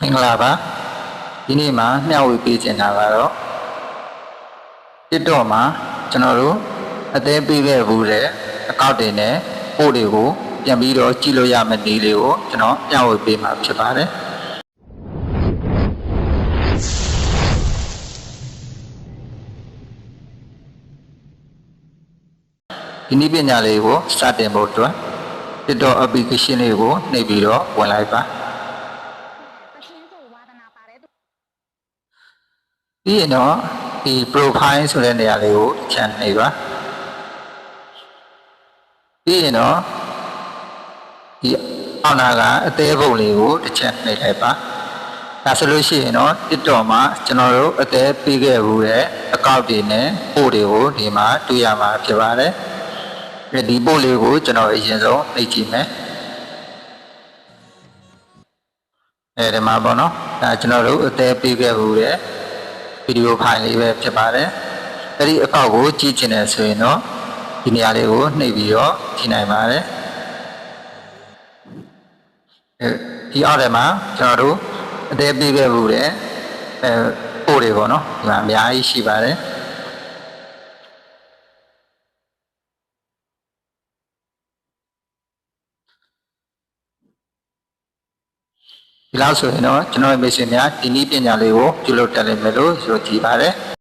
မင်္ဂလာပါဒီနေ့မှာမျှဝေပေးချင်တာကတော့ TikTok မှာကျွန်တော်တို့အသေးပေးခဲ့ဘူးတဲ့အကောင့်တွေနဲ့ပို့တွေကိုပြန်ပြီးတော့ကြည့်လို့ရမယ့်နည်းလေးကိုကျွန်တော်မျှဝေပေးမှာဖြစ်ပါတယ်ဒီနည်းပညာလေးကိုစတင်ဖို့အတွက် TikTok application လေးကိုနှိပ်ပြီးတော့ဝင်လိုက်ပါ ပရှင်ဆိုဝါသနာပါတယ်သူ ပြီးရင်တော့ဒီ profile ဆိုတဲ့နေရာလေးကိုချန်နေပါပြီးရင်တော့ဒီအောက်နာကအသေးပုံလေးကိုတစ်ချက်နှိပ်လိုက်ပါဒါဆိုလို့ရှိရင်တော့ TikTok မှာကျွန်တော်တို့အသေးပေးခဲ့ဘူးတဲ့အကောင့်တွေနဲ့ပို့တွေကိုဒီမှာတွေ့ရမှာဖြစ်ပါတယ်ဒီပို့လေးကိုကျွန်တော်အရင်ဆုံးနှိပ်ကြည့်မယ်အဲဒီမှာပေါ့နော်ဒါကျွန်တော်တို့အသေးပေးခဲ့ဘူးတဲ့ ဗီဒီယိုဖိုင်လေးပဲဖြစ်ပါတယ်။အဲ့ဒီအကောင့်ကိုကြည့်ချင်တယ်ဆိုရင်တော့ဒီနေရာလေးကိုနှိပ်ပြီးတော့ကြည့်နိုင်ပါတယ်။အဲဒီအောက်ထဲမှာကျွန်တော်တို့အသေးပေးခဲ့မှုတဲ့အဲပို့တွေပေါ့နော်ဒီမှာအများကြီးရှိပါတယ်။ ဒီလောက်ဆိုရင်တော့ကျွန်တော်ရဲ့မိတ်ဆွေများဒီနည်းပညာလေးကိုပြုလုပ်တက်လိမ့်မယ်လို့ယုံကြည်ပါတယ်။